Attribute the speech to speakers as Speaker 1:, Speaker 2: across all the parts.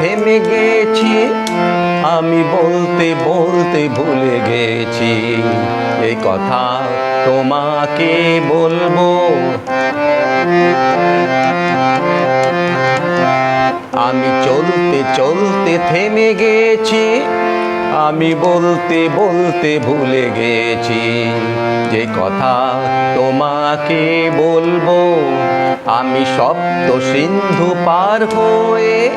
Speaker 1: থেমে গেছি, আমি বলতে বলতে ভুলে গেছি। এই কথা তোমাকে বলব। আমি চলতে চলতে থেমে গেছি আমি বলতে বলতে ভুলে গেছি যে কথা তোমাকে বলব। আমি সপ্ত সিন্ধু পার হয়ে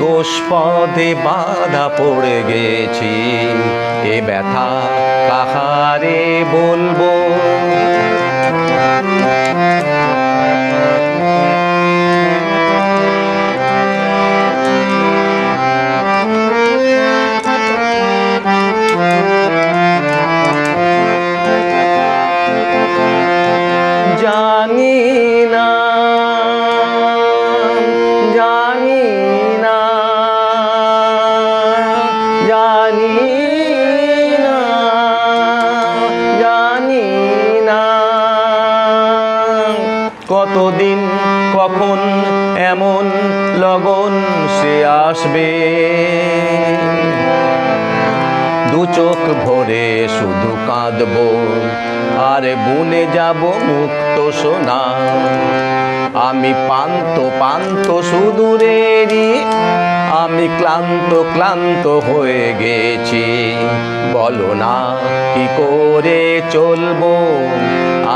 Speaker 1: গোষ্পদে বাধা পড়ে গেছি। এ ব্যথা কাহারে বলব? জানি না জানি না জানি না জানি না। কতদিন, কখন এমন লগন সে আসবে? দু চোখ ভরে শুধু কাঁদব। আর বুনে যাব মুক্ত সোনা। আমি পান্ত পান্ত সুদূরেরই। আমি ক্লান্ত ক্লান্ত হয়ে গেছি। বলো না, কি করে চলবো?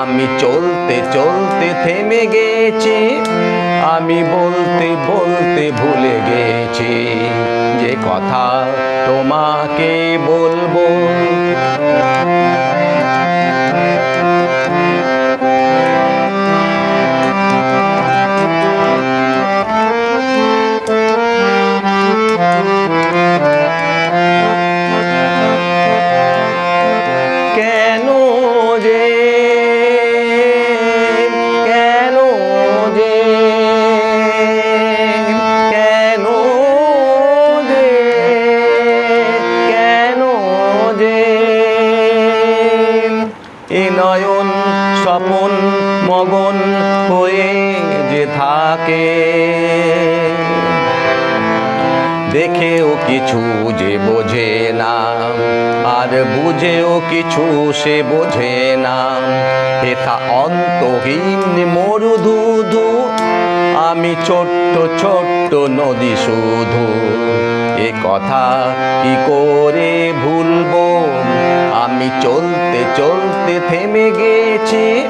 Speaker 1: আমি চলতে চলতে থেমে গেছি। আমি বলতে বলতে ভুলে গেছি। যে কথা তোমাকে বলব নয়ন স্বপন মগন হয়ে যে থাকে। দেখেও কিছু যে বোঝে না, আর বুঝেও কিছু সে বোঝে না। এটা অন্তহীন মরুধুধু আমি ছোট্ট ছোট্ট নদী শুধু। এ কথা কি করে ভুলবো? আমি চলতে চলতে থেমে গেছি।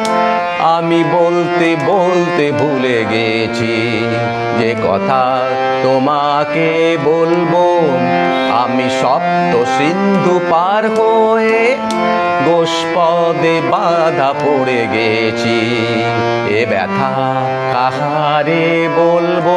Speaker 1: আমি বলতে বলতে ভুলে গেছি। যে কথা তোমাকে বলব, আমি সপ্ত সিন্ধু পার হয়ে গোষ্পদে বাধা পড়ে গেছি। এ ব্যথা কাহারে বলব?